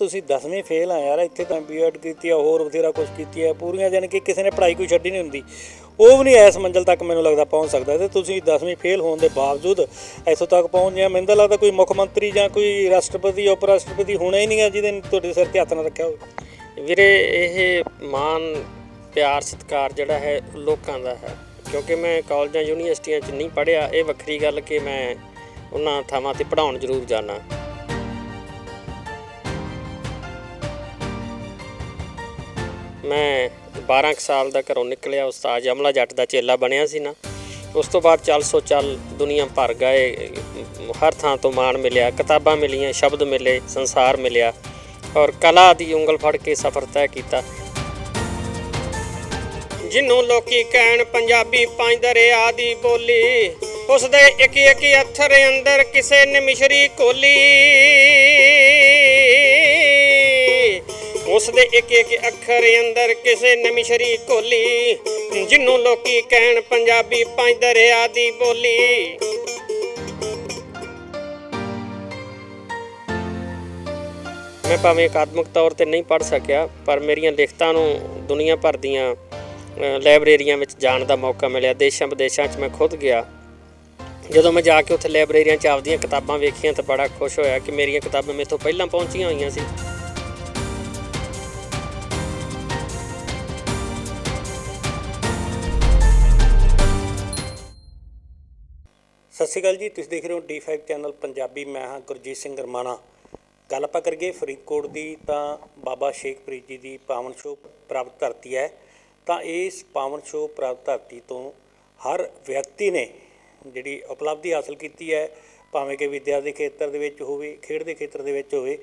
ਤੁਸੀਂ 10ਵੀਂ ਫੇਲ ਆ ਯਾਰ, ਇੱਥੇ ਤਾਂ ਬੀਐਡ ਕੀਤੀ ਆ, ਹੋਰ ਬਥੇਰਾ ਕੁਝ ਕੀਤੀ ਆ, ਪੂਰੀਆਂ ਜਾਣੀ ਕਿ ਕਿਸੇ ਨੇ ਪੜ੍ਹਾਈ ਕੋਈ ਛੱਡੀ ਨਹੀਂ ਹੁੰਦੀ। ਉਹ ਵੀ ਨਹੀਂ ਇਸ ਮੰਜ਼ਲ ਤੱਕ ਮੈਨੂੰ ਲੱਗਦਾ ਪਹੁੰਚ ਸਕਦਾ ਤੇ ਤੁਸੀਂ 10ਵੀਂ ਫੇਲ ਹੋਣ ਦੇ ਬਾਵਜੂਦ ਇੱਥੋਂ ਤੱਕ ਪਹੁੰਚ ਗਏ ਮੈਨੂੰ ਤਾਂ ਲੱਗਦਾ ਕੋਈ ਮੁੱਖ ਮੰਤਰੀ ਜਾਂ ਕੋਈ ਰਾਸ਼ਟਰਪਤੀ ਉਪ ਰਾਸ਼ਟਰਪਤੀ ਹੋਣਾ ਹੀ ਨਹੀਂ ਹੈ ਜਿਹਦੇ ਨੇ ਤੁਹਾਡੇ ਸਿਰ ਤੇ ਹੱਥ ਨਾ ਰੱਖਿਆ ਹੋਵੇ। ਵੀਰੇ, ਇਹ ਮਾਨ ਪਿਆਰ, ਸਤਿਕਾਰ ਜਿਹੜਾ ਹੈ ਲੋਕਾਂ ਦਾ ਹੈ। ਕਿਉਂਕਿ ਮੈਂ ਕਾਲਜਾਂ, ਯੂਨੀਵਰਸਿਟੀਆਂ 'ਚ ਨਹੀਂ ਪੜ੍ਹਿਆ, ਇਹ ਵੱਖਰੀ ਗੱਲ ਕਿ ਮੈਂ ਉਹਨਾਂ ਥਾਵਾਂ ਤੇ ਪੜਾਉਣ ਜ਼ਰੂਰ ਜਾਣਾ। ਮੈਂ 12 ਕੁ ਸਾਲ ਦਾ ਘਰੋਂ ਨਿਕਲਿਆ, ਉਸਤਾਦ ਜਮਲਾ ਜੱਟ ਦਾ ਚੇਲਾ ਬਣਿਆ ਸੀ ਨਾ। ਉਸ ਤੋਂ ਬਾਅਦ ਚੱਲ ਸੋ ਚੱਲ ਦੁਨੀਆ ਭਰ ਗਏ, ਹਰ ਥਾਂ ਤੋਂ ਮਾਣ ਮਿਲਿਆ, ਕਿਤਾਬਾਂ ਮਿਲੀਆਂ, ਸ਼ਬਦ ਮਿਲੇ, ਸੰਸਾਰ ਮਿਲਿਆ ਔਰ ਕਲਾ ਦੀ ਉਂਗਲ ਫੜ ਕੇ ਸਫ਼ਰ ਤੈਅ ਕੀਤਾ। ਜਿਹਨੂੰ ਲੋਕੀ ਕਹਿਣ ਪੰਜਾਬੀ ਪੰਜ ਦਰਿਆ ਦੀ ਬੋਲੀ ਉਸ ਦੇ ਇੱਕ ਇੱਕ ਅੱਖਰ ਅੰਦਰ ਕਿਸੇ ਨੇ ਮਿਸ਼ਰੀ ਕੋਲੀ ਉਸ ਦੇ ਇੱਕ ਇੱਕ ਅੱਖਰ ਅੰਦਰ ਕਿਸੇ ਨੇ ਕੋਲੀ ਜਿਹਨੂੰ ਲੋਕੀ ਕਹਿਣ ਪੰਜਾਬੀ ਪੰਜ ਦਰਿਆ ਦੀ ਬੋਲੀ। ਮੈਂ ਭਾਵੇਂ ਅਕਾਦਮਿਕ ਤੌਰ ਤੇ ਨਹੀਂ ਪੜ੍ਹ ਸਕਿਆ, ਪਰ ਮੇਰੀਆਂ ਲਿਖਤਾਂ ਨੂੰ ਦੁਨੀਆ ਭਰ ਦੀਆਂ ਲਾਇਬ੍ਰੇਰੀਆਂ ਵਿੱਚ ਜਾਣ ਦਾ ਮੌਕਾ ਮਿਲਿਆ। ਦੇਸ਼ਾਂ ਵਿਦੇਸ਼ਾਂ 'ਚ ਮੈਂ ਖੁਦ ਗਿਆ। ਜਦੋਂ ਮੈਂ ਜਾ ਕੇ ਉੱਥੇ ਲਾਇਬ੍ਰੇਰੀਆਂ 'ਚ ਆਪਦੀਆਂ ਕਿਤਾਬਾਂ ਵੇਖੀਆਂ ਤਾਂ ਬੜਾ ਖੁਸ਼ ਹੋਇਆ ਕਿ ਮੇਰੀਆਂ ਕਿਤਾਬਾਂ ਮੇਥੋਂ ਪਹਿਲਾਂ ਪਹੁੰਚੀਆਂ ਹੋਈਆਂ ਸੀ। ਸਤਿ ਸ਼੍ਰੀ ਅਕਾਲ ਜੀ, ਤੁਸੀਂ ਦੇਖ ਰਹੇ ਹੋ D5 ਚੈਨਲ ਪੰਜਾਬੀ, ਮੈਂ ਹਾਂ ਗੁਰਜੀਤ ਸਿੰਘ ਰਮਾਣਾ। ਗੱਲ ਆਪਾਂ ਕਰੀਏ ਫਰੀਦਕੋਟ ਦੀ, ਤਾਂ ਬਾਬਾ ਸ਼ੇਖ ਫਰੀਦ ਜੀ ਦੀ ਪਾਵਨ ਸ਼ੋਅ ਪ੍ਰਾਪਤ ਧਰਤੀ ਹੈ। ਤਾਂ ਇਸ ਪਾਵਨ ਸ਼ੋਅ ਪ੍ਰਾਪਤ ਧਰਤੀ ਤੋਂ ਹਰ ਵਿਅਕਤੀ ਨੇ ਜਿਹੜੀ ਉਪਲਬਧੀ ਹਾਸਲ ਕੀਤੀ ਹੈ, ਭਾਵੇਂ ਕਿ ਵਿਦਿਆ ਦੇ ਖੇਤਰ ਦੇ ਵਿੱਚ ਹੋਵੇ, ਖੇਡ ਦੇ ਖੇਤਰ ਦੇ ਵਿੱਚ ਹੋਵੇ,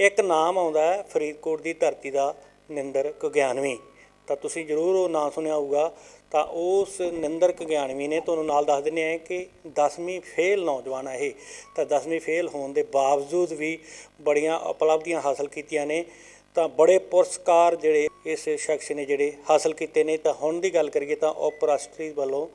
ਇੱਕ ਨਾਮ ਆਉਂਦਾ ਹੈ ਫਰੀਦਕੋਟ ਦੀ ਧਰਤੀ ਦਾ ਨਿੰਦਰ ਕੁਗਿਆਨਵੀ। ਤਾਂ ਤੁਸੀਂ ਜ਼ਰੂਰ ਉਹ ਨਾਂ ਸੁਣਿਆ ਹੋਊਗਾ ਤਾਂ ਉਸ ਨਿੰਦਰ ਕੁਗਿਆਨਵੀ ਨੇ ਤੁਹਾਨੂੰ ਨਾਲ ਦੱਸ ਦਿੰਦੇ ਆ ਕਿ 10ਵੀਂ ਫੇਲ ਨੌਜਵਾਨ ਆ ਇਹ। ਤਾਂ 10ਵੀਂ ਫੇਲ ਹੋਣ ਦੇ ਬਾਵਜੂਦ ਵੀ ਬੜੀਆਂ ਉਪਲਬਧੀਆਂ ਹਾਸਲ ਕੀਤੀਆਂ ਨੇ। ਤਾਂ ਬੜੇ ਪੁਰਸਕਾਰ ਜਿਹੜੇ ਇਸ ਸ਼ਖਸ ਨੇ ਜਿਹੜੇ ਹਾਸਲ ਕੀਤੇ ਨੇ। ਤਾਂ ਹੁਣ ਦੀ ਗੱਲ ਕਰੀਏ ਤਾਂ ਉਪ ਰਾਸ਼ਟਰੀ ਵੱਲੋਂ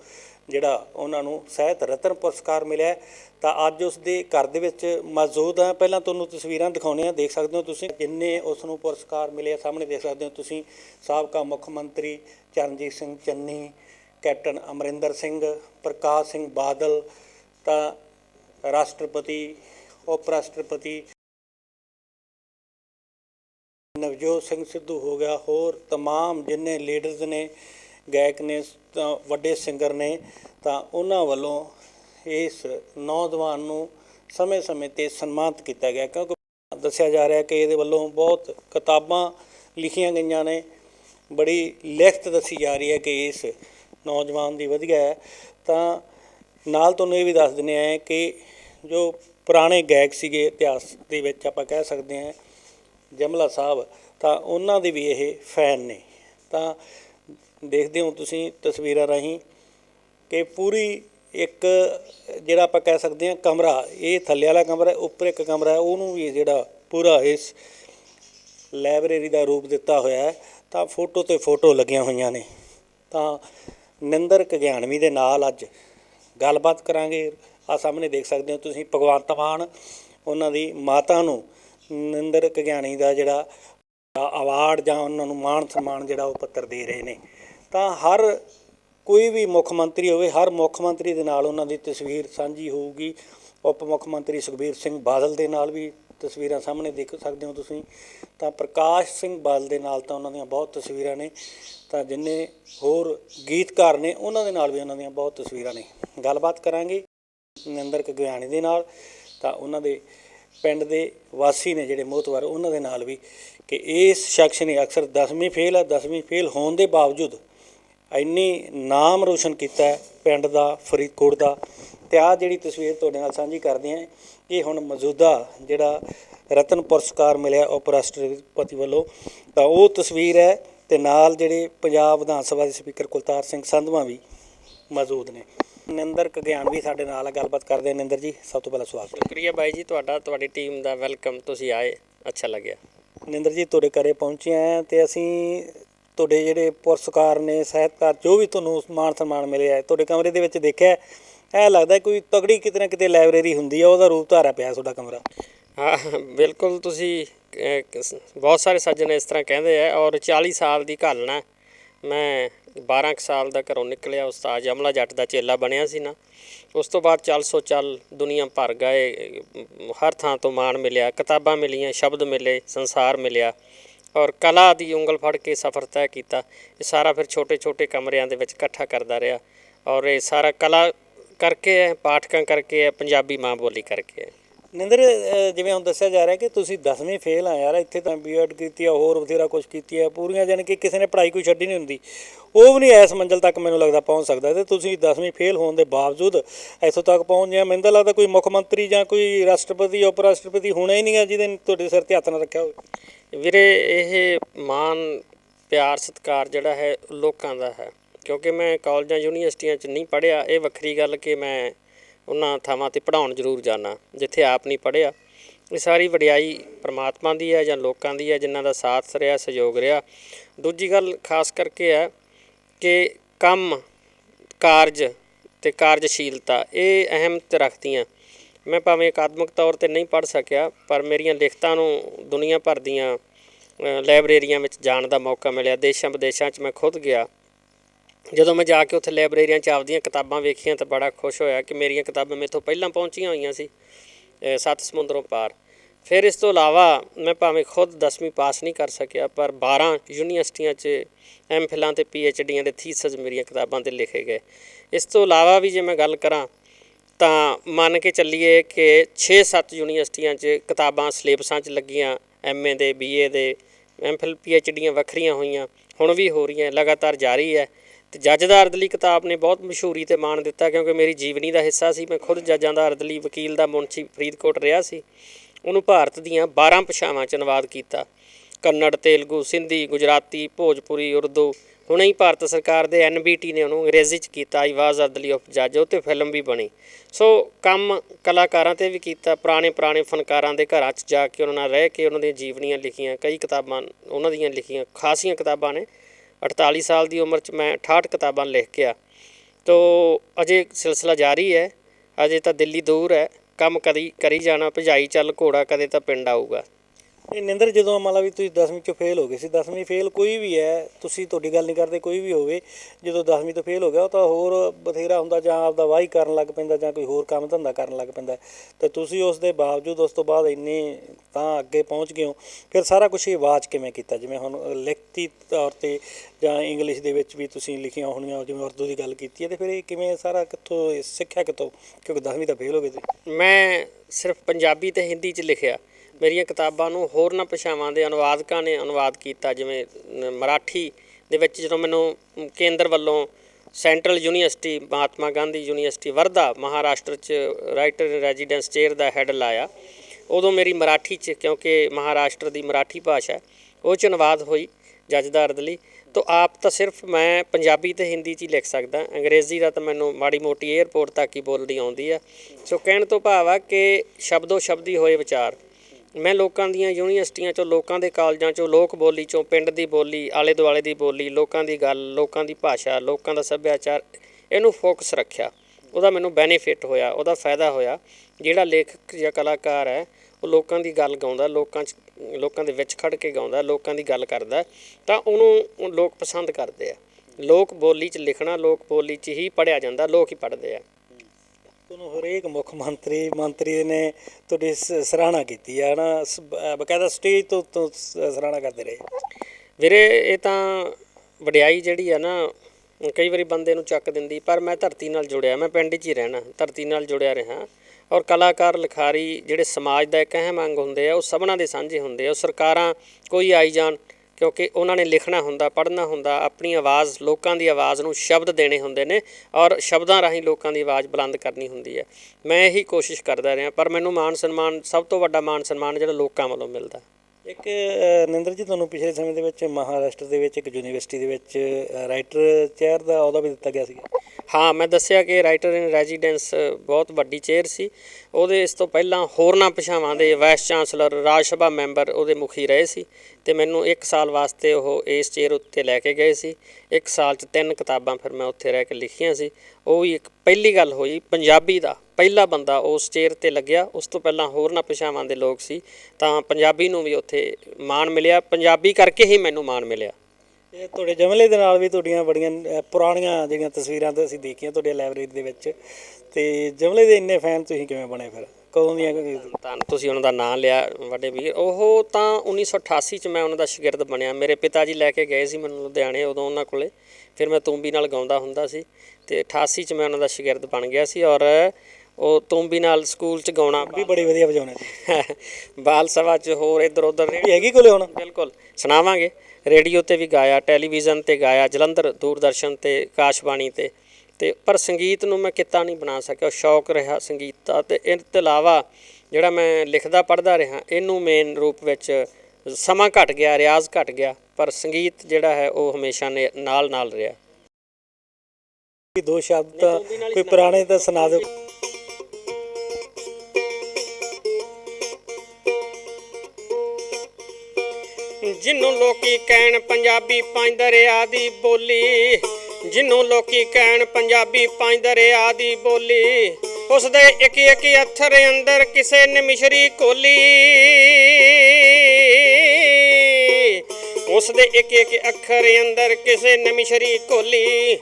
ਜਿਹੜਾ ਉਹਨਾਂ ਨੂੰ ਸਾਹਿਤ ਰਤਨ ਪੁਰਸਕਾਰ ਮਿਲਿਆ ਹੈ। ਤਾਂ ਅੱਜ ਉਸ ਦੇ ਘਰ ਦੇ ਵਿੱਚ ਮੌਜੂਦ ਹਾਂ ਪਹਿਲਾਂ ਤੁਹਾਨੂੰ ਤਸਵੀਰਾਂ ਦਿਖਾਉਣੇ ਆ ਦੇਖ ਸਕਦੇ ਹੋ ਤੁਸੀਂ ਜਿੰਨੇ ਉਸ ਨੂੰ ਪੁਰਸਕਾਰ ਮਿਲੇ ਆ, ਸਾਹਮਣੇ ਦੇਖ ਸਕਦੇ ਹੋ ਤੁਸੀਂ ਸਾਬਕਾ ਮੁੱਖ ਮੰਤਰੀ ਚਰਨਜੀਤ ਸਿੰਘ ਚੰਨੀ ਕੈਪਟਨ ਅਮਰਿੰਦਰ ਸਿੰਘ ਪ੍ਰਕਾਸ਼ ਸਿੰਘ ਬਾਦਲ ਤਾਂ ਰਾਸ਼ਟਰਪਤੀ ਉਪ ਰਾਸ਼ਟਰਪਤੀ ਨਵਜੋਤ ਸਿੰਘ ਸਿੱਧੂ ਹੋ ਗਿਆ ਹੋਰ तमाम ਜਿੰਨੇ ਲੀਡਰਸ ਨੇ ਗਾਇਕ ਨੇ, ਤਾਂ ਵੱਡੇ ਸਿੰਗਰ ਨੇ, ਤਾਂ ਉਹਨਾਂ ਵੱਲੋਂ ਇਸ ਨੌਜਵਾਨ ਨੂੰ ਸਮੇਂ-ਸਮੇਂ ਤੇ ਸਨਮਾਨਿਤ ਕੀਤਾ ਗਿਆ। ਕਿਉਂਕਿ ਦੱਸਿਆ ਜਾ ਰਿਹਾ ਕਿ ਇਹਦੇ ਵੱਲੋਂ ਬਹੁਤ ਕਿਤਾਬਾਂ ਲਿਖੀਆਂ ਗਈਆਂ ਨੇ। ਬੜੀ ਲਿਖਤ ਦੱਸੀ ਜਾ ਰਹੀ ਹੈ ਕਿ ਇਸ ਨੌਜਵਾਨ ਦੀ ਵਧੀਆ ਹੈ। ਤਾਂ ਨਾਲ ਤੁਹਾਨੂੰ ਇਹ ਵੀ ਦੱਸ ਦਿੰਦੇ ਆ ਕਿ ਜੋ ਪੁਰਾਣੇ ਗਾਇਕ ਸੀਗੇ, ਇਤਿਹਾਸ ਦੇ ਵਿੱਚ ਆਪਾਂ ਕਹਿ ਸਕਦੇ ਹਾਂ, ਜਮਲਾ ਸਾਹਿਬ, ਤਾਂ ਉਹਨਾਂ ਦੇ ਵੀ ਇਹ ਫੈਨ ਨੇ। ਤਾਂ ਦੇਖਦੇ ਹੋ ਤੁਸੀਂ ਤਸਵੀਰਾਂ ਰਾਹੀਂ ਕਿ ਪੂਰੀ ਇੱਕ ਜਿਹੜਾ ਆਪਾਂ ਕਹਿ ਸਕਦੇ ਹਾਂ ਕਮਰਾ, ਇਹ ਥੱਲੇ ਵਾਲਾ ਕਮਰਾ ਉੱਪਰ ਇੱਕ ਕਮਰਾ ਉਹਨੂੰ ਵੀ ਜਿਹੜਾ ਪੂਰਾ ਇਸ ਲਾਇਬ੍ਰੇਰੀ ਦਾ ਰੂਪ ਦਿੱਤਾ ਹੋਇਆ ਹੈ, ਤਾਂ ਫੋਟੋ ਤੇ ਫੋਟੋ ਲੱਗੀਆਂ ਹੋਈਆਂ ਨੇ। ਤਾਂ ਨਿੰਦਰ ਕਗਿਆਣਵੀ ਦੇ ਨਾਲ ਅੱਜ ਗੱਲਬਾਤ ਕਰਾਂਗੇ। ਆ ਸਾਹਮਣੇ ਦੇਖ ਸਕਦੇ ਹੋ ਤੁਸੀਂ ਭਗਵੰਤ ਮਾਨ ਉਹਨਾਂ ਦੀ ਮਾਤਾ ਨੂੰ, ਨਿੰਦਰ ਕਗਿਆਣੀ ਦਾ ਜਿਹੜਾ ਅਵਾਰਡ ਜਾਂ ਉਹਨਾਂ ਨੂੰ ਮਾਣ ਸਨਮਾਨ ਜਿਹੜਾ ਉਹ ਪੱਤਰ ਦੇ ਰਹੇ ਨੇ। ਤਾਂ ਹਰ ਕੋਈ ਵੀ ਮੁੱਖ ਮੰਤਰੀ ਹੋਵੇ, ਹਰ ਮੁੱਖ ਮੰਤਰੀ ਦੇ ਨਾਲ ਉਹਨਾਂ ਦੀ ਤਸਵੀਰ ਸਾਂਝੀ ਹੋਊਗੀ। ਉਪ ਮੁੱਖ ਮੰਤਰੀ ਸੁਖਬੀਰ ਸਿੰਘ ਬਾਦਲ ਦੇ ਨਾਲ ਵੀ ਤਸਵੀਰਾਂ ਸਾਹਮਣੇ ਦੇਖ ਸਕਦੇ ਹੋ ਤੁਸੀਂ। ਤਾਂ ਪ੍ਰਕਾਸ਼ ਸਿੰਘ ਬਾਦਲ ਦੇ ਨਾਲ ਤਾਂ ਉਹਨਾਂ ਦੀਆਂ ਬਹੁਤ ਤਸਵੀਰਾਂ ਨੇ। ਤਾਂ ਜਿੰਨੇ ਹੋਰ ਗੀਤਕਾਰ ਨੇ, ਉਹਨਾਂ ਦੇ ਨਾਲ ਵੀ ਉਹਨਾਂ ਦੀਆਂ ਬਹੁਤ ਤਸਵੀਰਾਂ ਨੇ। ਗੱਲਬਾਤ ਕਰਾਂਗੇ ਨਿੰਦਰ ਕਗਿਆਣੀ ਦੇ ਨਾਲ। ਤਾਂ ਉਹਨਾਂ ਦੇ ਪਿੰਡ ਦੇ ਵਾਸੀ ਨੇ ਜਿਹੜੇ ਮੋਤਵਾਰ ਉਹਨਾਂ ਦੇ ਨਾਲ ਵੀ ਕਿ ਇਸ ਸ਼ਖਸ ਨੇ ਅਕਸਰ 10ਵੀਂ ਫੇਲ ਹੈ 10ਵੀਂ ਫੇਲ ਹੋਣ ਦੇ ਬਾਵਜੂਦ ਇੰਨੀ ਨਾਮ ਰੋਸ਼ਨ ਕੀਤਾ ਪਿੰਡ ਦਾ, ਫਰੀਦਕੋਟ ਦਾ ਤੇ ਆ ਜਿਹੜੀ ਤਸਵੀਰ ਤੁਹਾਡੇ ਨਾਲ ਸਾਂਝੀ ਕਰਦੇ ਹਾਂ, ਇਹ ਹੁਣ ਮੌਜੂਦਾ ਜਿਹੜਾ ਰਤਨ ਪੁਰਸਕਾਰ ਮਿਲਿਆ ਉਪ ਰਾਸ਼ਟਰਪਤੀ ਵੱਲੋਂ, ਤਾਂ ਉਹ ਤਸਵੀਰ ਹੈ ਤੇ ਨਾਲ ਜਿਹੜੇ ਪੰਜਾਬ ਵਿਧਾਨ ਸਭਾ ਦੇ ਸਪੀਕਰ ਕੁਲਤਾਰ ਸਿੰਘ ਸੰਧਵਾ ਵੀ ਮੌਜੂਦ ਨੇ। ਨਿੰਦਰ ਕਗਿਆਨ ਵੀ ਸਾਡੇ ਨਾਲ ਗੱਲਬਾਤ ਕਰਦੇ ਨਿੰਦਰ ਜੀ, ਸਭ ਤੋਂ ਪਹਿਲਾਂ ਸਵਾਗਤ ਸ਼ੁਕਰੀਆ ਬਾਈ ਜੀ, ਤੁਹਾਡਾ, ਤੁਹਾਡੀ ਟੀਮ ਦਾ ਵੈਲਕਮ ਤੁਸੀਂ ਆਏ, ਅੱਛਾ ਲੱਗਿਆ। ਨਿੰਦਰ ਜੀ ਤੁਹਾਡੇ ਘਰੇ ਪਹੁੰਚੇ ਆ ਤੇ ਅਸੀਂ ਤੁਹਾਡੇ ਜਿਹੜੇ ਪੁਰਸਕਾਰ ਨੇ ਸਾਹਿਤਕਾਰ ਜੋ ਵੀ ਤੁਹਾਨੂੰ ਮਾਣ ਸਨਮਾਨ ਮਿਲਿਆ ਹੈ, ਤੁਹਾਡੇ ਕਮਰੇ ਦੇ ਵਿੱਚ ਦੇਖਿਆ ਇਹ ਲੱਗਦਾ ਕੋਈ ਤਗੜੀ ਕਿਤੇ ਨਾ ਕਿਤੇ ਲਾਇਬ੍ਰੇਰੀ ਹੁੰਦੀ ਆ ਉਹਦਾ ਰੂਪ ਧਾਰਾ ਪਿਆ ਤੁਹਾਡਾ ਕਮਰਾ। ਹਾਂ ਬਿਲਕੁਲ ਤੁਸੀਂ ਬਹੁਤ ਸਾਰੇ ਸੱਜਣ ਇਸ ਤਰ੍ਹਾਂ ਕਹਿੰਦੇ ਆ ਔਰ 40 ਸਾਲ ਦੀ ਘਾਲਣਾ ਮੈਂ 12 ਕੁ ਸਾਲ ਦਾ ਘਰੋਂ ਨਿਕਲਿਆ ਉਸਤਾਦ ਅਮਲਾ ਜੱਟ ਦਾ ਚੇਲਾ ਬਣਿਆ ਸੀ ਨਾ। ਉਸ ਤੋਂ ਬਾਅਦ ਚੱਲ ਸੋ ਚੱਲ ਦੁਨੀਆ ਭਰ ਗਏ ਹਰ ਥਾਂ ਤੋਂ ਮਾਣ ਮਿਲਿਆ, ਕਿਤਾਬਾਂ ਮਿਲੀਆਂ, ਸ਼ਬਦ ਮਿਲੇ, ਸੰਸਾਰ ਮਿਲਿਆ। ਔਰ ਕਲਾ ਦੀ ਉਂਗਲ ਫੜ ਕੇ ਸਫ਼ਰ ਤੈਅ ਕੀਤਾ। ਇਹ ਸਾਰਾ ਫਿਰ ਛੋਟੇ ਛੋਟੇ ਕਮਰਿਆਂ ਦੇ ਵਿੱਚ ਇਕੱਠਾ ਕਰਦਾ ਰਿਹਾ। ਔਰ ਇਹ ਸਾਰਾ ਕਲਾ ਕਰਕੇ ਹੈ, ਪਾਠਕਾਂ ਕਰਕੇ ਹੈ, ਪੰਜਾਬੀ ਮਾਂ ਬੋਲੀ ਕਰਕੇ ਹੈ। ਨਿੰਦਰ ਅਹ, ਜਿਵੇਂ ਹੁਣ ਦੱਸਿਆ ਜਾ ਰਿਹਾ ਕਿ ਤੁਸੀਂ 10ਵੀਂ ਫੇਲ ਆ ਯਾਰ ਇੱਥੇ ਤਾਂ ਬੀਐਡ ਕੀਤੀ ਆ ਹੋਰ ਬਥੇਰਾ ਕੁਝ ਕੀਤੀ ਆ ਪੂਰੀਆਂ ਜਾਣੀ ਕਿ ਕਿਸੇ ਨੇ ਪੜ੍ਹਾਈ ਕੋਈ ਛੱਡੀ ਨਹੀਂ ਹੁੰਦੀ। ਉਹ ਵੀ ਨਹੀਂ ਇਸ ਮੰਜ਼ਲ ਤੱਕ ਮੈਨੂੰ ਲੱਗਦਾ ਪਹੁੰਚ ਸਕਦਾ। ਤੇ ਤੁਸੀਂ 10ਵੀਂ ਫੇਲ ਹੋਣ ਦੇ ਬਾਵਜੂਦ ਇੱਥੋਂ ਤੱਕ ਪਹੁੰਚ ਜਾਂ ਮੈਨੂੰ ਤਾਂ ਲੱਗਦਾ ਕੋਈ ਮੁੱਖ ਮੰਤਰੀ ਜਾਂ ਕੋਈ ਰਾਸ਼ਟਰਪਤੀ ਉਪ ਰਾਸ਼ਟਰਪਤੀ ਹੋਣਾ ਹੀ ਨਹੀਂ ਆ ਜਿਹਦੇ ਤੁਹਾਡੇ ਸਿਰ ਤੇ ਹੱਥ ਨਾ ਰੱਖਿਆ ਹੋਵੇ। ਵੀਰੇ ਇਹ ਮਾਨ ਪਿਆਰ ਸਤਿਕਾਰ ਜਿਹੜਾ ਹੈ ਲੋਕਾਂ ਦਾ ਹੈ। ਕਿਉਂਕਿ ਮੈਂ ਕਾਲਜਾਂ ਯੂਨੀਵਰਸਿਟੀਆਂ 'ਚ ਨਹੀਂ ਪੜ੍ਹਿਆ ਇਹ ਵੱਖਰੀ ਗੱਲ ਕਿ ਮੈਂ ਉਹਨਾਂ ਥਾਵਾਂ ਤੇ ਪੜਾਉਣ ਜ਼ਰੂਰ ਜਾਣਾ, ਜਿੱਥੇ ਆਪ ਨਹੀਂ ਪੜ੍ਹਿਆ। ਇਹ ਸਾਰੀ ਵਡਿਆਈ ਪ੍ਰਮਾਤਮਾ ਦੀ ਹੈ ਜਾਂ ਲੋਕਾਂ ਦੀ ਹੈ, ਜਿਨ੍ਹਾਂ ਦਾ ਸਾਥ ਰਿਹਾ, ਸਹਿਯੋਗ ਰਿਹਾ। ਦੂਜੀ ਗੱਲ ਖਾਸ ਕਰਕੇ ਹੈ ਕਿ ਕੰਮ, ਕਾਰਜ ਤੇ ਕਾਰਜਸ਼ੀਲਤਾ, ਇਹ ਅਹਿਮਤ ਰੱਖਦੀਆਂ। ਮੈਂ ਭਾਵੇਂ ਅਕਾਦਮਿਕ ਤੌਰ ਤੇ ਨਹੀਂ ਪੜ੍ਹ ਸਕਿਆ, ਪਰ ਮੇਰੀਆਂ ਲਿਖਤਾਂ ਨੂੰ ਦੁਨੀਆ ਭਰ ਦੀਆਂ ਲਾਇਬ੍ਰੇਰੀਆਂ ਵਿੱਚ ਜਾਣ ਦਾ ਮੌਕਾ ਮਿਲਿਆ। ਦੇਸ਼ਾਂ ਵਿਦੇਸ਼ਾਂ 'ਚ ਮੈਂ ਖੁਦ ਗਿਆ। ਜਦੋਂ ਮੈਂ ਜਾ ਕੇ ਉੱਥੇ ਲਾਇਬ੍ਰੇਰੀਆਂ 'ਚ ਆਪਦੀਆਂ ਕਿਤਾਬਾਂ ਵੇਖੀਆਂ ਤਾਂ ਬੜਾ ਖੁਸ਼ ਹੋਇਆ ਕਿ ਮੇਰੀਆਂ ਕਿਤਾਬਾਂ ਮੇਥੋਂ ਪਹਿਲਾਂ ਪਹੁੰਚੀਆਂ ਹੋਈਆਂ ਸੀ ਸੱਤ ਸਮੁੰਦਰੋਂ ਪਾਰ। ਫਿਰ ਇਸ ਤੋਂ ਇਲਾਵਾ ਮੈਂ ਭਾਵੇਂ ਖੁਦ 10ਵੀਂ ਪਾਸ ਨਹੀਂ ਕਰ ਸਕਿਆ, ਪਰ 12 ਯੂਨੀਵਰਸਿਟੀਆਂ 'ਚ ਐਮਫਿਲਾਂ ਤੇ ਡੀਆਂ ਦੇ ਥੀਸਸ ਮੇਰੀਆਂ ਕਿਤਾਬਾਂ ਤੇ ਲਿਖੇ ਗਏ। ਇਸ ਤੋਂ ਇਲਾਵਾ ਵੀ ਜੇ ਮੈਂ ਗੱਲ ਕਰਾਂ ਤਾਂ ਮੰਨ ਕੇ ਚੱਲੀਏ ਕਿ 6-7 ਯੂਨੀਵਰਸਿਟੀਆਂ 'ਚ ਕਿਤਾਬਾਂ ਸਿਲੇਬਸਾਂ 'ਚ ਲੱਗੀਆਂ ਐਮਏ ਦੇ ਬੀਏ ਦੇ, ਐੱਮ ਫਿਲ ਪੀ ਐਮਫਿਲ ਡੀਆਂ ਵੱਖਰੀਆਂ ਹੋਈਆਂ, ਹੁਣ ਵੀ ਹੋ ਰਹੀਆਂ, ਲਗਾਤਾਰ ਜਾਰੀ ਹੈ। ਤੇ ਜੱਜ ਦਾ ਅਰਦਲੀ ਕਿਤਾਬ ਨੇ ਬਹੁਤ ਮਸ਼ਹੂਰੀ ਤੇ ਮਾਣ ਦਿੱਤਾ ਕਿਉਂਕਿ ਮੇਰੀ ਜੀਵਨੀ ਦਾ ਹਿੱਸਾ ਸੀ। ਮੈਂ ਖੁਦ ਜੱਜਾਂ ਦਾ ਅਰਦਲੀ ਵਕੀਲ ਦਾ ਮੁਨਸ਼ੀ ਫਰੀਦਕੋਟ ਰਿਹਾ ਸੀ। ਉਹਨੂੰ ਭਾਰਤ ਦੀਆਂ 12 ਭਾਸ਼ਾਵਾਂ 'ਚ ਅਨੁਵਾਦ ਕੀਤਾ। ਕੰਨੜ, ਤੇਲਗੂ, ਸਿੰਧੀ, ਗੁਜਰਾਤੀ, ਭੋਜਪੁਰੀ, ਉਰਦੂ, ਹੁਣੇ ਹੀ ਭਾਰਤ ਸਰਕਾਰ ਦੇ ਐਨਬੀਟੀ ਨੇ ਉਹਨੂੰ ਅੰਗਰੇਜ਼ੀ 'ਚ ਕੀਤਾ। ਆਈ ਵਾਜ਼ ਅਰਦਲੀ ਆਫ ਜੱਜ, ਉਹ ਤੇ ਫਿਲਮ ਵੀ ਬਣੀ। ਸੋ ਕੰਮ ਕਲਾਕਾਰਾਂ ਤੇ ਵੀ ਕੀਤਾ। ਪੁਰਾਣੇ ਪੁਰਾਣੇ ਫਨਕਾਰਾਂ ਦੇ ਘਰਾਂ 'ਚ ਜਾ ਕੇ ਉਹਨਾਂ ਨਾਲ ਰਹਿ ਕੇ ਉਹਨਾਂ ਦੀਆਂ ਜੀਵਨੀਆਂ ਲਿਖੀਆਂ, ਕਈ ਕਿਤਾਬਾਂ ਉਹਨਾਂ ਦੀਆਂ ਲਿਖੀਆਂ, ਖਾਸੀਆਂ ਕਿਤਾਬਾਂ ਨੇ। 48 ਸਾਲ ਦੀ ਉਮਰ 'ਚ ਮੈਂ 68 ਕਿਤਾਬਾਂ ਲਿਖ ਕੇ ਆ। ਤੋ ਅਜੇ ਸਿਲਸਿਲਾ ਜਾਰੀ ਹੈ, ਅਜੇ ਤਾਂ ਦਿੱਲੀ ਦੂਰ ਹੈ, ਕੰਮ ਕਰੀ ਕਰੀ ਜਾਣਾ, ਭਜਾਈ ਚੱਲ ਘੋੜਾ ਕਦੇ ਤਾਂ ਪਿੰਡ ਆਊਗਾ। ਇਹ ਨਿੰਦਰ, ਜਦੋਂ ਮੰਨ ਲਾ ਵੀ ਤੁਸੀਂ 10ਵੀਂ ਚੋਂ ਫੇਲ ਹੋ ਗਏ ਸੀ 10ਵੀਂ ਫੇਲ ਕੋਈ ਵੀ ਹੈ, ਤੁਸੀਂ ਤੁਹਾਡੀ ਗੱਲ ਨਹੀਂ ਕਰਦੇ ਕੋਈ ਵੀ ਹੋਵੇ, ਜਦੋਂ 10ਵੀਂ ਤੋਂ ਫੇਲ ਹੋ ਗਿਆ, ਉਹ ਤਾਂ ਹੋਰ ਬਥੇਰਾ ਹੁੰਦਾ ਜਾਂ ਆਪਦਾ ਵਾਹੀ ਕਰਨ ਲੱਗ ਪੈਂਦਾ ਜਾਂ ਕੋਈ ਹੋਰ ਕੰਮ ਧੰਦਾ ਕਰਨ ਲੱਗ ਪੈਂਦਾ। ਤੇ ਤੁਸੀਂ ਉਸ ਦੇ ਬਾਵਜੂਦ ਉਸ ਤੋਂ ਬਾਅਦ ਇੰਨੇ ਤਾਂ ਅੱਗੇ ਪਹੁੰਚ ਗਏ ਹੋ। ਫਿਰ ਸਾਰਾ ਕੁਝ ਇਹ ਆਵਾਜ਼ ਕਿਵੇਂ ਕੀਤਾ? ਜਿਵੇਂ ਹੁਣ ਲਿਖਤੀ ਤੌਰ ਤੇ ਜਾਂ ਇੰਗਲਿਸ਼ ਦੇ ਵਿੱਚ ਵੀ ਤੁਸੀਂ ਲਿਖੀਆਂ ਹੋਣੀਆਂ ਜਿਵੇਂ ਉਰਦੂ ਦੀ ਗੱਲ ਕੀਤੀ ਹੈ, ਤੇ ਫਿਰ ਇਹ ਕਿਵੇਂ ਸਾਰਾ ਕਿੱਥੋਂ, ਸਿੱਖਿਆ ਕਿੱਥੋਂ? ਕਿਉਂਕਿ 10ਵੀਂ ਤਾਂ ਫੇਲ ਹੋ ਗਏ ਸੀ ਮੈਂ ਸਿਰਫ ਪੰਜਾਬੀ ਤੇ ਹਿੰਦੀ 'ਚ ਲਿਖਿਆ। ਮੇਰੀਆਂ ਕਿਤਾਬਾਂ ਨੂੰ ਹੋਰਨਾਂ ਭਾਸ਼ਾਵਾਂ ਦੇ ਅਨੁਵਾਦਕਾਂ ਨੇ ਅਨੁਵਾਦ ਕੀਤਾ, ਜਿਵੇਂ ਮਰਾਠੀ ਦੇ ਵਿੱਚ ਜਦੋਂ ਮੈਨੂੰ ਕੇਂਦਰ ਵੱਲੋਂ central university, Mahatma Gandhi university, Wardha, Maharashtra 'ਚ ਰਾਈਟਰ ਰੈਜ਼ੀਡੈਂਸ ਚੇਅਰ ਦਾ ਹੈੱਡ ਲਾਇਆ, ਉਦੋਂ ਮੇਰੀ ਮਰਾਠੀ 'ਚ, ਕਿਉਂਕਿ ਮਹਾਰਾਸ਼ਟਰ ਦੀ ਮਰਾਠੀ ਭਾਸ਼ਾ ਉਹ 'ਚ ਅਨੁਵਾਦ ਹੋਈ ਜੱਜ ਦਾ ਅਰਦਲੀ ਤੋ ਆਪ ਤਾਂ ਸਿਰਫ ਮੈਂ ਪੰਜਾਬੀ ਤੇ ਹਿੰਦੀ 'ਚ ਹੀ ਲਿਖ ਸਕਦਾ, ਅੰਗਰੇਜ਼ੀ ਦਾ ਤਾਂ ਮੈਨੂੰ ਮਾੜੀ ਮੋਟੀ 에ਅਰਪੋਰਟ ਤੱਕ ਹੀ ਬੋਲਣੀ ਆਉਂਦੀ ਆ। ਸੋ ਕਹਿਣ ਤੋਂ ਭਾਵ ਆ ਕਿ ਸ਼ਬਦੋ ਸ਼ਬਦੀ ਹੋਏ ਵਿਚਾਰ ਮੈਂ ਲੋਕਾਂ ਦੀਆਂ ਯੂਨੀਵਰਸਿਟੀਆਂ ਚੋਂ, ਲੋਕਾਂ ਦੇ ਕਾਲਜਾਂ ਚੋਂ, ਲੋਕ ਬੋਲੀ ਚੋਂ, ਪਿੰਡ ਦੀ ਬੋਲੀ ਆਲੇ ਦੁਆਲੇ ਦੀ ਬੋਲੀ, ਲੋਕਾਂ ਦੀ ਗੱਲ, ਲੋਕਾਂ ਦੀ ਭਾਸ਼ਾ, ਲੋਕਾਂ ਦਾ ਸੱਭਿਆਚਾਰ, ਇਹਨੂੰ ਫੋਕਸ ਰੱਖਿਆ। ਉਹਦਾ ਮੈਨੂੰ ਬੈਨੀਫਿਟ ਹੋਇਆ, ਉਹਦਾ ਫਾਇਦਾ ਹੋਇਆ। ਜਿਹੜਾ ਲੇਖਕ ਜਾਂ ਕਲਾਕਾਰ ਹੈ, ਉਹ ਲੋਕਾਂ ਦੀ ਗੱਲ ਗਾਉਂਦਾ, ਲੋਕਾਂ 'ਚ, ਲੋਕਾਂ ਦੇ ਵਿੱਚ ਖੜ ਕੇ ਗਾਉਂਦਾ, ਲੋਕਾਂ ਦੀ ਗੱਲ ਕਰਦਾ, ਤਾਂ ਉਹਨੂੰ ਲੋਕ ਪਸੰਦ ਕਰਦੇ ਆ। ਲੋਕ ਬੋਲੀ 'ਚ ਲਿਖਣਾ, ਲੋਕ ਬੋਲੀ 'ਚ ਹੀ ਪੜਿਆ ਜਾਂਦਾ, ਲੋਕ ਹੀ ਪੜ੍ਹਦੇ ਆ। ਤੁਹਾਨੂੰ ਹਰੇਕ ਮੁੱਖ ਮੰਤਰੀ ਮੰਤਰੀ ਨੇ ਤੁਹਾਡੀ ਸ- ਸਰਾਹਨਾ ਕੀਤੀ ਹੈ ਨਾ ਸ- ਬ- ਬਕਾਇਦਾ ਸਟੇਜ ਤੋਂ ਤੋਂ ਸ- ਸਰਾਹਨਾ ਕਰਦੇ ਰਹੇ। ਵੀਰੇ, ਇਹ ਤਾਂ ਵਡਿਆਈ ਜਿਹੜੀ ਆ ਨਾ, ਕਈ ਵਾਰੀ ਬੰਦੇ ਨੂੰ ਚੱਕ ਦਿੰਦੀ, ਪਰ ਮੈਂ ਧਰਤੀ ਨਾਲ ਜੁੜਿਆ, ਮੈਂ ਪਿੰਡ 'ਚ ਹੀ ਰਹਿਣਾ, ਧਰਤੀ ਨਾਲ ਜੁੜਿਆ ਰਿਹਾ। ਔਰ ਕਲਾਕਾਰ, ਲਿਖਾਰੀ ਜਿਹੜੇ ਸਮਾਜ ਦਾ ਇੱਕ ਅਹਿਮ ਅੰਗ ਹੁੰਦੇ ਆ, ਉਹ ਸਭਨਾਂ ਦੇ ਸਾਂਝੇ ਹੁੰਦੇ ਆ, ਉਹ ਸਰਕਾਰਾਂ ਕੋਈ ਆਈ ਜਾਣ ਕਿਉਂਕਿ ਉਹਨਾਂ ਨੇ ਲਿਖਣਾ ਹੁੰਦਾ ਪੜ੍ਹਨਾ ਹੁੰਦਾ ਆਪਣੀ ਆਵਾਜ਼ ਲੋਕਾਂ ਦੀ ਆਵਾਜ਼ ਨੂੰ ਸ਼ਬਦ ਦੇਣੇ ਹੁੰਦੇ ਨੇ ਔਰ ਸ਼ਬਦਾਂ ਰਾਹੀਂ ਲੋਕਾਂ ਦੀ ਆਵਾਜ਼ ਬੁਲੰਦ ਕਰਨੀ ਹੁੰਦੀ ਹੈ। ਮੈਂ ਇਹੀ ਕੋਸ਼ਿਸ਼ ਕਰਦਾ ਰਿਹਾ ਪਰ ਮੈਨੂੰ ਮਾਣ ਸਨਮਾਨ ਸਭ ਤੋਂ ਵੱਡਾ ਮਾਣ ਸਨਮਾਨ ਜਿਹੜਾ ਲੋਕਾਂ ਵੱਲੋਂ ਮਿਲਦਾ। ਇੱਕ ਨਿੰਦਰ ਜੀ ਤੁਹਾਨੂੰ ਪਿਛਲੇ ਸਮੇਂ ਦੇ ਵਿੱਚ ਮਹਾਰਾਸ਼ਟਰ ਦੇ ਵਿੱਚ ਇੱਕ ਯੂਨੀਵਰਸਿਟੀ ਦੇ ਵਿੱਚ ਰਾਈਟਰ ਚੇਅਰ ਦਾ ਅਹੁਦਾ ਵੀ ਦਿੱਤਾ ਗਿਆ ਸੀਗਾ। ਹਾਂ ਮੈਂ ਦੱਸਿਆ ਕਿ ਰਾਈਟਰ ਇਨ ਰੈਜ਼ੀਡੈਂਸ ਬਹੁਤ ਵੱਡੀ ਚੇਅਰ ਸੀ। ਉਹਦੇ ਇਸ ਤੋਂ ਪਹਿਲਾਂ ਹੋਰਨਾਂ ਭਾਸ਼ਾਵਾਂ ਦੇ vice chancellor Raj Sabha member ਉਹਦੇ ਮੁਖੀ ਰਹੇ ਸੀ। ਤੇ ਮੈਨੂੰ 1 ਸਾਲ ਵਾਸਤੇ ਉਹ ਇਸ ਚੇਅਰ ਉੱਤੇ ਲੈ ਕੇ ਗਏ ਸੀ। 1 ਸਾਲ 'ਚ ਤਿੰਨ ਕਿਤਾਬਾਂ ਫਿਰ ਮੈਂ ਉੱਥੇ ਰਹਿ ਕੇ ਲਿਖੀਆਂ ਸੀ। ਉਹ ਵੀ ਇੱਕ ਪਹਿਲੀ ਗੱਲ ਹੋਈ, ਪੰਜਾਬੀ ਦਾ ਪਹਿਲਾ ਬੰਦਾ ਉਸ ਚੇਅਰ ਤੇ ਲੱਗਿਆ। ਉਸ ਤੋਂ ਪਹਿਲਾਂ ਹੋਰਨਾਂ ਭਾਸ਼ਾਵਾਂ ਦੇ ਲੋਕ ਸੀ, ਤਾਂ ਪੰਜਾਬੀ ਨੂੰ ਵੀ ਉੱਥੇ ਮਾਣ ਮਿਲਿਆ। ਪੰਜਾਬੀ ਕਰਕੇ ਹੀ ਮੈਨੂੰ ਮਾਣ ਮਿਲਿਆ। ਇਹ ਤੁਹਾਡੇ ਜਮਲੇ ਦੇ ਨਾਲ ਵੀ ਤੁਹਾਡੀਆਂ ਬੜੀਆਂ ਪੁਰਾਣੀਆਂ ਜਿਹੜੀਆਂ ਤਸਵੀਰਾਂ ਤਾਂ ਅਸੀਂ ਦੇਖੀਆਂ ਤੁਹਾਡੇ ਲਾਇਬ੍ਰੇਰੀ ਦੇ ਵਿੱਚ। ਤੇ ਜਮਲੇ ਦੇ ਇੰਨੇ ਫੈਨ ਤੁਸੀਂ ਕਿਵੇਂ ਬਣੇ ਫਿਰ? ਕਦੋਂ ਦੀਆਂ ਕਿ- ਤਾਂ ਤੁਸੀਂ ਉਹਨਾਂ ਦਾ ਨਾਮ ਲਿਆ ਵੱਡੇ ਵੀਰ। ਉਹ ਤਾਂ 1988 ਚ ਮੈਂ ਉਹਨਾਂ ਦਾ ਸ਼ਾਗਿਰਦ ਬਣਿਆ। ਮੇਰੇ ਪਿਤਾ ਜੀ ਲੈ ਕੇ ਗਏ ਸੀ ਮੈਨੂੰ ਲੁਧਿਆਣੇ ਉਦੋਂ ਉਹਨਾਂ ਕੋਲੇ। ਫਿਰ ਮੈਂ ਤੂੰਬੀ ਨਾਲ ਗਾਉਂਦਾ ਹੁੰਦਾ ਸੀ ਤੇ 88 ਚ ਮੈਂ ਉਹਨਾਂ ਦਾ ਸ਼ਾਗਿਰਦ ਬਣ ਗਿਆ ਸੀ ਔਰ ਉਹ ਤੂੰਬੀ ਨਾਲ ਸਕੂਲ ਚ ਗਾਉਣਾ ਵੀ ਬੜੀ ਵਧੀਆ ਵਜਾਉਣੇ ਸੀ। ਬਾਲ ਸਭਾ ਚ ਹੋਰ ਇੱਧਰ ਉੱਧਰ ਇਹ ਹੈਗੀ ਕੋਲੇ ਹੁਣ? ਬਿਲਕੁਲ ਸੁਣਾਵਾਂਗੇ। ਰੇਡੀਓ ਤੇ ਵੀ ਗਾਇਆ ਟੈਲੀਵਿਜ਼ਨ ਤੇ ਗਾਇਆ ਜਲੰਧਰ ਦੂਰਦਰਸ਼ਨ ਤੇ ਕਾਸ਼ਬਾਣੀ ਤੇ। ਤੇ ਪਰ ਸੰਗੀਤ ਨੂੰ ਮੈਂ ਕਿੱਤਾ ਨਹੀਂ ਬਣਾ ਸਕਿਆ ਸ਼ੌਕ ਰਿਹਾ ਸੰਗੀਤ ਦਾ ਤੇ ਇਸ ਤੋਂ ਇਲਾਵਾ ਜਿਹੜਾ ਮੈਂ ਲਿਖਦਾ ਪੜ੍ਹਦਾ ਰਿਹਾ ਇਹਨੂੰ ਮੇਨ ਰੂਪ ਵਿੱਚ ਸਮਾਂ ਘਟ ਗਿਆ ਰਿਆਜ਼ ਘਟ ਗਿਆ ਪਰ ਸੰਗੀਤ ਜਿਹੜਾ ਹੈ ਉਹ ਹਮੇਸ਼ਾ ਨੇ ਨਾਲ ਨਾਲ ਰਿਹਾ। ਦੋ ਸ਼ਬਦ ਕੋਈ ਪੁਰਾਣੇ ਤਾਂ ਸੁਣਾ ਦਿਓ। ਜਿਹਨੂੰ ਲੋਕੀ ਕਹਿਣ ਪੰਜਾਬੀ ਪੰਜ ਦਰਿਆ ਦੀ ਬੋਲੀ ਜਿਹਨੂੰ ਲੋਕੀ ਕਹਿਣ ਪੰਜਾਬੀ ਪੰਜ ਦਰਿਆ ਦੀ ਬੋਲੀ ਉਸ ਦੇ ਇੱਕ ਇੱਕ ਅੱਥਰ ਅੰਦਰ ਕਿਸੇ ਨੇ ਮਿਸ਼ਰੀ ਕੋਲੀ। ਉਸ ਦੇ ਇੱਕ ਇੱਕ ਅੱਖਰ ਅੰਦਰ ਕਿਸੇ ਨੇ ਕੋਲੀ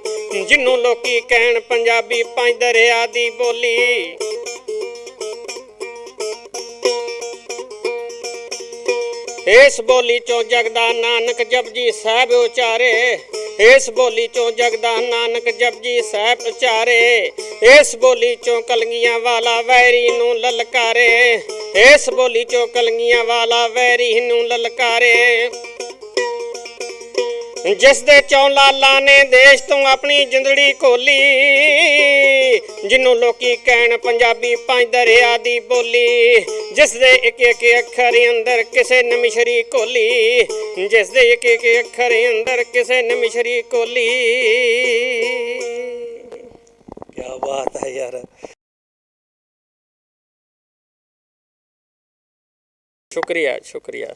ਜਿਹਨੂੰ ਲੋਕੀ ਕਹਿਣ ਪੰਜਾਬੀ ਪੰਜ ਦਰਿਆ ਦੀ ਬੋਲੀ। ਇਸ ਬੋਲੀ ਚੋਂ ਜਗਦਾ ਨਾਨਕ ਜਪਜੀ ਸਾਹਿਬ ਉਚਾਰੇ ਇਸ ਬੋਲੀ ਚੋਂ ਜਗਦਾ ਨਾਨਕ ਜਪਜੀ ਸਾਹਿਬ ਉਚਾਰੇ ਇਸ ਬੋਲੀ ਚੋਂ ਕਲਗੀਆਂ ਵਾਲਾ ਵੈਰੀ ਨੂੰ ਲਲਕਾਰੇ, ਇਸ ਬੋਲੀ ਚੋਂ ਕਲਗੀਆਂ ਵਾਲਾ ਵੈਰੀ ਨੂੰ ਲਲਕਾਰੇ। ਜਿਸ ਦੇ ਚੋਂ ਲਾਲਾ ਨੇ ਦੇਸ਼ ਤੋਂ ਆਪਣੀ ਜਿੰਦੜੀ ਖੋਲੀ ਜਿਹਨੂੰ ਲੋਕੀ ਕਹਿਣ ਪੰਜਾਬੀ ਪੰਜ ਦਰਿਆ ਦੀ ਬੋਲੀ। ਜਿਸ ਦੇ ਇੱਕ ਇੱਕ ਅੱਖਰ ਅੰਦਰ ਕਿਸੇ ਨੇ ਕੋਲੀ। ਜਿਸ ਦੇ ਇੱਕ ਇੱਕ ਅੱਖਰ ਅੰਦਰ ਕਿਸੇ ਨੇ ਕੋਲੀ। ਕੀ ਬਾਤ ਹੈ ਯਾਰ। ਸ਼ੁਕਰੀਆ ਸ਼ੁਕਰੀਆ।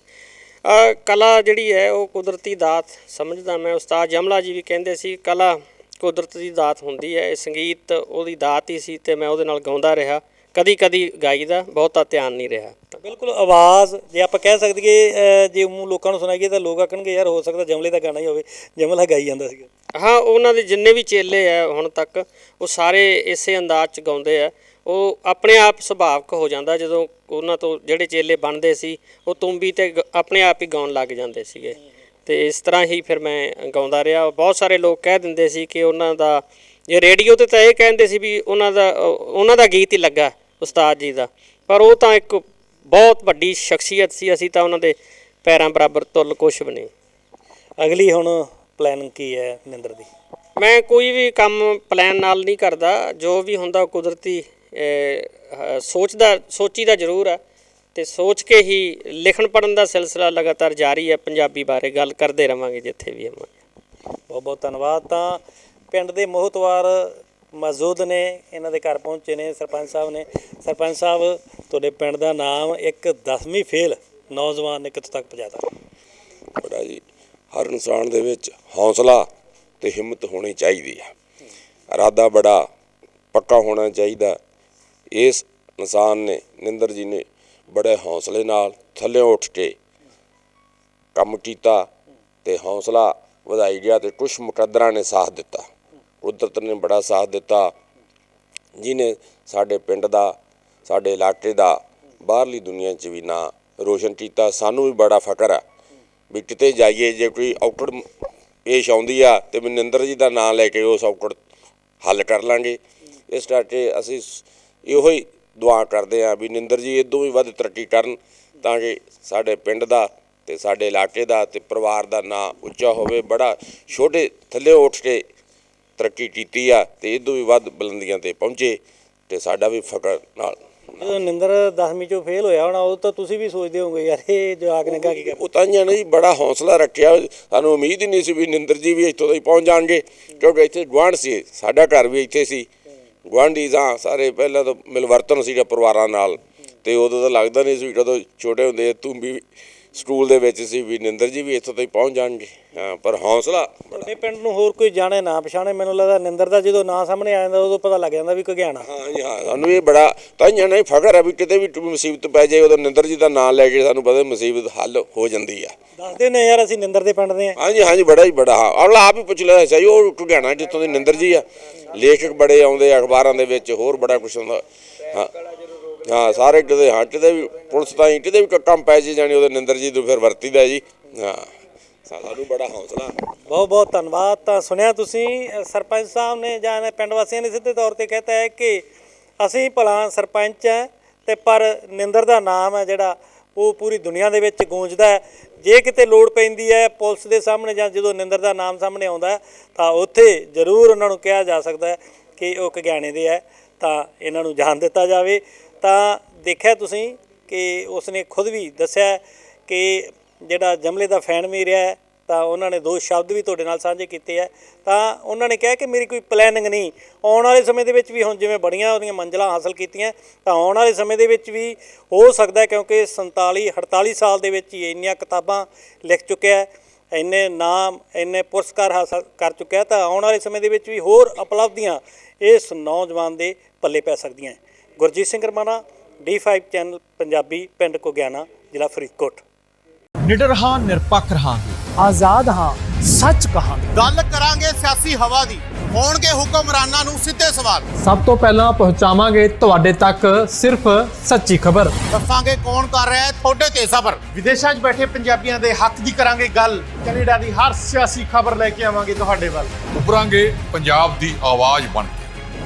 ਕਲਾ ਜਿਹੜੀ ਹੈ ਉਹ ਕੁਦਰਤੀ ਦਾਤ ਸਮਝਦਾ ਮੈਂ ਉਸਤਾਦ ਜਮਲਾ ਜੀ ਵੀ ਕਹਿੰਦੇ ਸੀ, ਕਲਾ ਕੁਦਰਤ ਦੀ ਦਾਤ ਹੁੰਦੀ ਹੈ ਇਹ ਸੰਗੀਤ ਉਹਦੀ ਦਾਤ ਹੀ ਸੀ ਤੇ ਮੈਂ ਉਹਦੇ ਨਾਲ ਗਾਉਂਦਾ ਰਿਹਾ। ਕਦੀ ਕਦੀ ਗਾਈਦਾ ਬਹੁਤਾ ਧਿਆਨ ਨਹੀਂ ਰਿਹਾ। ਬਿਲਕੁਲ ਆਵਾਜ਼ ਜੇ ਆਪਾਂ ਕਹਿ ਸਕਦੀਏ ਜੇ ਉਹ ਲੋਕਾਂ ਨੂੰ ਸੁਣਾਈਏ ਤਾਂ ਲੋਕ ਆਖਣਗੇ ਯਾਰ ਹੋ ਸਕਦਾ ਜਮਲੇ ਦਾ ਗਾਣਾ ਹੀ ਹੋਵੇ ਜਮਲਾ ਗਾਈ ਜਾਂਦਾ ਸੀਗਾ। ਹਾਂ ਉਹਨਾਂ ਦੇ ਜਿੰਨੇ ਵੀ ਚੇਲੇ ਆ ਹੁਣ ਤੱਕ ਉਹ ਸਾਰੇ ਇਸੇ ਅੰਦਾਜ਼ ਚ ਗਾਉਂਦੇ ਆ। ਉਹ ਆਪਣੇ ਆਪ ਸੁਭਾਵਕ ਹੋ ਜਾਂਦਾ ਜਦੋਂ ਉਹਨਾਂ ਤੋਂ ਜਿਹੜੇ ਚੇਲੇ ਬਣਦੇ ਸੀ ਉਹ ਤੁੰਬੀ ਤੇ ਆਪਣੇ ਆਪ ਹੀ ਗਾਉਣ ਲੱਗ ਜਾਂਦੇ ਸੀਗੇ। ਤੇ ਇਸ ਤਰ੍ਹਾਂ ਹੀ ਫਿਰ ਮੈਂ ਗਾਉਂਦਾ ਰਿਹਾ। ਬਹੁਤ ਸਾਰੇ ਲੋਕ ਕਹਿ ਦਿੰਦੇ ਸੀ ਕਿ ਉਹਨਾਂ ਦਾ ਜੇ ਰੇਡੀਓ ਤੇ ਤਾਂ ਇਹ ਕਹਿੰਦੇ ਸੀ ਵੀ ਉਹਨਾਂ ਦਾ ਉਹ- ਉਹਨਾਂ ਦਾ ਗੀਤ ਹੀ ਲੱਗਾ ਉਸਤਾਦ ਜੀ ਦਾ। ਪਰ ਉਹ ਤਾਂ ਇੱਕ ਬਹੁਤ ਵੱਡੀ ਸ਼ਖਸੀਅਤ ਸੀ ਅਸੀਂ ਤਾਂ ਉਹਨਾਂ ਦੇ ਪੈਰਾਂ ਬਰਾਬਰ ਤੁੱਲ ਕੁਛ ਵੀ ਨਹੀਂ। ਅਗਲੀ ਹੁਣ ਪਲਾਨਿੰਗ ਕੀ ਹੈ ਨਿੰਦਰ ਦੀ? ਮੈਂ ਕੋਈ ਵੀ ਕੰਮ ਪਲਾਨ ਨਾਲ ਨਹੀਂ ਕਰਦਾ। ਜੋ ਵੀ ਹੁੰਦਾ ਕੁਦਰਤੀ ਸੋਚਦਾ ਸੋਚੀਦਾ ਜ਼ਰੂਰ ਹੈ ਤੇ ਸੋਚ ਕੇ ਹੀ ਲਿਖਣ ਪੜਨ ਦਾ ਸਿਲਸਿਲਾ ਲਗਾਤਾਰ ਜਾਰੀ ਹੈ। ਪੰਜਾਬੀ ਬਾਰੇ ਗੱਲ ਕਰਦੇ ਰਵਾਂਗੇ ਜਿੱਥੇ ਵੀ ਹੋਵਾਂਗੇ ਬਹੁਤ ਬਹੁਤ ਧੰਨਵਾਦ। ਤਾਂ ਪਿੰਡ ਦੇ ਮੋਹਤਵਾਰ ਮੌਜੂਦ ਨੇ ਇਹਨਾਂ ਦੇ ਘਰ ਪਹੁੰਚੇ ਨੇ ਸਰਪੰਚ ਸਾਹਿਬ ਨੇ। ਸਰਪੰਚ ਸਾਹਿਬ ਤੁਹਾਡੇ ਪਿੰਡ ਦਾ ਨਾਮ ਇੱਕ 10ਵੀਂ ਫੇਲ ਨੌਜਵਾਨ ਨੇ ਕਿੱਥੋਂ ਤੱਕ ਪਹੁੰਚਾਤਾ ਬੜਾ ਜੀ ਹਰ ਇਨਸਾਨ ਦੇ ਵਿੱਚ ਹੌਸਲਾ ਤੇ ਹਿੰਮਤ ਹੋਣੀ ਚਾਹੀਦੀ ਹੈ ਇਰਾਦਾ ਬੜਾ ਪੱਕਾ ਹੋਣਾ ਚਾਹੀਦਾ। ਇਸ ਇਨਸਾਨ ਨੇ ਨਿੰਦਰ ਜੀ ਨੇ ਬੜੇ ਹੌਸਲੇ ਨਾਲ ਥੱਲੇ ਉੱਠ ਕੇ ਕੰਮ ਕੀਤਾ ਤੇ ਹੌਸਲਾ ਵਧਾਈ ਗਿਆ ਤੇ ਕੁਛ ਮੁਕੱਦਰਾਂ ਨੇ ਸਾਥ ਦਿੱਤਾ। ਕੁਦਰਤ ਨੇ ਬੜਾ ਸਾਥ ਦਿੱਤਾ। ਜਿਨੇ ਸਾਡੇ ਪਿੰਡ ਦਾ, ਸਾਡੇ ਇਲਾਕੇ ਦਾ, ਬਾਹਰਲੀ ਦੁਨੀਆ 'ਚ ਵੀ ਨਾਂ ਰੋਸ਼ਨ ਕੀਤਾ, ਸਾਨੂੰ ਵੀ ਬੜਾ ਫਖਰ ਆ ਵੀ ਕਿਤੇ ਜਾਈਏ, ਜੇ ਕੋਈ ਔਕੜ ਪੇਸ਼ ਆਉਂਦੀ ਆ ਤੇ ਮਨਿੰਦਰ ਜੀ ਦਾ ਨਾਮ ਲੈ ਕੇ ਉਸ ਔਕੜ ਹੱਲ ਕਰ ਲਾਂਗੇ। ਇਸ ਕਰਕੇ ਅਸੀਂ ਇਹੋ ਹੀ ਦੁਆ ਕਰਦੇ ਆ ਵੀ ਨਿੰਦਰ ਜੀ ਇਦੋਂ ਵੀ ਵੱਧ ਤਰੱਕੀ ਕਰਨ ਤਾਂ ਕਿ ਸਾਡੇ ਪਿੰਡ ਦਾ ਤੇ ਸਾਡੇ ਇਲਾਕੇ ਦਾ ਤੇ ਪਰਿਵਾਰ ਦਾ ਨਾਂ ਉੱਚਾ ਹੋਵੇ ਬੜਾ ਛੋਟੇ ਥੱਲੇ ਉੱਠ ਕੇ ਤਰੱਕੀ ਕੀਤੀ ਆ ਤੇ ਇਦੋਂ ਵੀ ਵੱਧ ਬੁਲੰਦੀਆਂ ਤੇ ਪਹੁੰਚੇ ਤੇ ਸਾਡਾ ਵੀ ਫਖਰ ਨਾਲ। ਜਦੋਂ ਨਿੰਦਰ 10ਵੀਂ ਚੋਂ ਫੇਲ ਹੋਇਆ ਹੋਣਾ ਉਹ ਤਾਂ ਤੁਸੀਂ ਵੀ ਸੋਚਦੇ ਹੋਵੋਗੇ ਯਾਰ ਇਹ ਜਵਾਕ ਨੇ ਕਾ ਕੀ ਕਰ ਉਹ ਤਾਂ ਜਾਨ ਜੀ ਬੜਾ ਹੌਸਲਾ ਰੱਖਿਆ। ਸਾਨੂੰ ਉਮੀਦ ਹੀ ਨਹੀਂ ਸੀ ਵੀ ਨਿੰਦਰ ਜੀ ਵੀ ਇੱਥੋਂ ਤਾਈਂ ਪਹੁੰਚ ਜਾਣਗੇ ਕਿਉਂਕਿ ਇੱਥੇ ਗੁਆਂਢ ਸੀ ਸਾਡਾ ਘਰ ਵੀ ਇੱਥੇ ਸੀ। ਗੁਆਂਢੀ ਜਾਂ ਸਾਰੇ ਪਹਿਲਾਂ ਤਾਂ ਮਿਲਵਰਤਨ ਸੀਗਾ ਪਰਿਵਾਰਾਂ ਨਾਲ, ਤੇ ਉਦੋਂ ਤਾਂ ਲੱਗਦਾ ਨਹੀਂ ਸੀ ਜਦੋਂ ਛੋਟੇ ਹੁੰਦੇ ਤੂੰ ਵੀ ਸਕੂਲ ਦੇ ਵਿੱਚ ਸੀ ਵੀ ਨਿੰਦਰ ਜੀ ਵੀ ਇੱਥੋਂ ਤੱਕ ਪਹੁੰਚ ਜਾਣਗੇ। ਹਾਂ ਪਰ ਹੌਸਲਾ ਬੜਾ। ਤੁਹਾਡੇ ਪਿੰਡ ਨੂੰ ਹੋਰ ਕੋਈ ਜਾਣੇ ਨਾ ਪਛਾਣੇ ਮੈਨੂੰ ਲੱਗਦਾ ਨਿੰਦਰ ਦਾ ਜਦੋਂ ਨਾਂ ਸਾਹਮਣੇ ਆ ਜਾਂਦਾ ਉਦੋਂ ਪਤਾ ਲੱਗ ਜਾਂਦਾ ਵੀ ਘਗਿਆਣਾ। ਹਾਂ ਜੀ ਹਾਂ ਸਾਨੂੰ ਇਹ ਬੜਾ ਤਾਂ ਨਹੀਂ ਫਖਰ ਹੈ ਵੀ ਕਿਤੇ ਵੀ ਮੁਸੀਬਤ ਪੈ ਜਾਏ ਉਦੋਂ ਨਿੰਦਰ ਜੀ ਦਾ ਨਾਮ ਲੈ ਕੇ ਸਾਨੂੰ ਪਤਾ ਮੁਸੀਬਤ ਹੱਲ ਹੋ ਜਾਂਦੀ ਆ। ਦੱਸਦੇ ਨੇ ਯਾਰ ਅਸੀਂ ਨਿੰਦਰ ਦੇ ਪਿੰਡ ਦੇ ਆ। ਹਾਂਜੀ ਬੜਾ ਹੀ ਬੜਾ ਹਾਂ। ਅਗਲਾ ਆਪ ਹੀ ਪੁੱਛ ਲਿਆ ਸਹੀ ਉਹ ਘੁਗਿਆਣਾ ਜਿੱਥੋਂ ਦੀ ਨਿੰਦਰ ਜੀ ਆ? ਲੇਖਕ ਬੜੇ ਆਉਂਦੇ ਆ ਅਖਬਾਰਾਂ ਦੇ ਵਿੱਚ ਹੋਰ ਬੜਾ ਕੁਝ ਹੁੰਦਾ। ਹਾਂ। ਹਾਂ, ਸਾਰੇ ਕਿਤੇ ਹਾਂ ਕਿਤੇ ਵੀ, ਪੁਲਿਸ ਤਾਂ ਹੀ ਕਿਤੇ ਵੀ ਕੰਮ ਪੈ ਜੇ, ਜਾਣੀ ਉਹਦੇ ਨਿੰਦਰ ਜੀ ਤੋਂ ਫਿਰ ਵਰਤੀਦਾ ਜੀ। ਹਾਂ ਸਾਨੂੰ ਬੜਾ ਹੌਸਲਾ। ਬਹੁਤ ਬਹੁਤ ਧੰਨਵਾਦ। ਤਾਂ ਸੁਣਿਆ ਤੁਸੀਂ ਸਰਪੰਚ ਸਾਹਿਬ ਨੇ ਜਾਂ ਪਿੰਡ ਵਾਸੀਆਂ ਨੇ ਸਿੱਧੇ ਤੌਰ ਤੇ ਕਹਿਤਾ ਹੈ ਕਿ ਅਸੀਂ ਭਲਾ ਸਰਪੰਚ ਹੈ ਤੇ ਪਰ ਨਿੰਦਰ ਦਾ ਨਾਮ ਹੈ ਜਿਹੜਾ, ਉਹ ਪੂਰੀ ਦੁਨੀਆ ਦੇ ਵਿੱਚ ਗੂੰਜਦਾ ਹੈ। ਜੇ ਕਿਤੇ ਲੋੜ ਪੈਂਦੀ ਹੈ ਪੁਲਿਸ ਦੇ ਸਾਹਮਣੇ ਜਾਂ ਜਦੋਂ ਨਿੰਦਰ ਦਾ ਨਾਮ ਸਾਹਮਣੇ ਆਉਂਦਾ ਤਾਂ ਉੱਥੇ ਜ਼ਰੂਰ ਉਹਨਾਂ ਨੂੰ ਕਿਹਾ ਜਾ ਸਕਦਾ ਹੈ ਕਿ ਉਹ ਕਗਿਆਣੇ ਦੇ ਹੈ। ਤਾਂ ਇਹਨਾਂ ਨੂੰ ਜਾਣ ਦਿੱਤਾ ਜਾਵੇ। ਤਾਂ ਦੇਖਿਆ ਤੁਸੀਂ ਕਿ ਉਸਨੇ ਖੁਦ ਵੀ ਦੱਸਿਆ ਕਿ ਜਿਹੜਾ ਜਮਲੇ ਦਾ ਫੈਨ ਵੀ ਰਿਹਾ ਤਾਂ ਉਹਨਾਂ ਨੇ ਦੋ ਸ਼ਬਦ ਵੀ ਤੁਹਾਡੇ ਨਾਲ ਸਾਂਝੇ ਕੀਤੇ ਆ ਤਾਂ ਉਹਨਾਂ ਨੇ ਕਿਹਾ ਕਿ ਮੇਰੀ ਕੋਈ ਪਲੈਨਿੰਗ ਨਹੀਂ। ਆਉਣ ਵਾਲੇ ਸਮੇਂ ਦੇ ਵਿੱਚ ਵੀ ਹੁਣ ਜਿਵੇਂ ਬੜੀਆਂ ਉਹਦੀਆਂ ਮੰਜ਼ਲਾਂ ਹਾਸਲ ਕੀਤੀਆਂ, ਤਾਂ ਆਉਣ ਵਾਲੇ ਸਮੇਂ ਦੇ ਵਿੱਚ ਵੀ ਹੋ ਸਕਦਾ ਕਿਉਂਕਿ 47 48 ਸਾਲ ਦੇ ਵਿੱਚ ਹੀ ਇੰਨੀਆਂ ਕਿਤਾਬਾਂ ਲਿਖ ਚੁੱਕਿਆ ਇੰਨੇ ਨਾਮ, ਇੰਨੇ ਪੁਰਸਕਾਰ ਹਾਸਲ ਕਰ ਚੁੱਕਿਆ ਤਾਂ ਆਉਣ ਵਾਲੇ ਸਮੇਂ ਦੇ ਵਿੱਚ ਵੀ ਹੋਰ ਉਪਲਬਧੀਆਂ ਇਸ ਨੌਜਵਾਨ ਦੇ ਪੱਲੇ ਪੈ ਸਕਦੀਆਂ ਗੁਰਜੀਤ ਸਿੰਘ ਰਮਾਣਾ D5 ਚੈਨਲ ਪੰਜਾਬੀ ਪਿੰਡ ਕੋਗਿਆਣਾ ਜ਼ਿਲ੍ਹਾ ਫਰੀਦਕੋਟ। ਨਿਡਰ ਹਾਂ ਨਿਰਪੱਖ ਰਹਾਂਗੇ। ਆਜ਼ਾਦ ਹਾਂ ਸੱਚ ਕਹਾਂਗੇ। ਗੱਲ ਕਰਾਂਗੇ ਸਿਆਸੀ ਹਵਾ ਦੀ ਹੋਣਗੇ ਹੁਕਮਰਾਨਾਂ ਨੂੰ ਸਿੱਧੇ ਸਵਾਲ। ਸਭ ਤੋਂ ਪਹਿਲਾਂ ਪਹੁੰਚਾਵਾਂਗੇ ਤੁਹਾਡੇ ਤੱਕ ਸਿਰਫ ਸੱਚੀ ਖਬਰ। ਦੱਸਾਂਗੇ ਕੌਣ ਕਰ ਰਿਹਾ ਹੈ ਤੁਹਾਡੇ ਤੇ ਸਬਰ। ਵਿਦੇਸ਼ਾਂ 'ਚ ਬੈਠੇ ਪੰਜਾਬੀਆਂ ਦੇ ਹੱਕ ਦੀ ਕਰਾਂਗੇ ਗੱਲ। ਕੈਨੇਡਾ ਦੀ ਹਰ ਸਿਆਸੀ ਖਬਰ ਲੈ ਕੇ ਆਵਾਂਗੇ ਤੁਹਾਡੇ ਵੱਲ। ਉਭਰਾਂਗੇ ਪੰਜਾਬ ਦੀ ਆਵਾਜ਼ ਬਣ ਕੇ।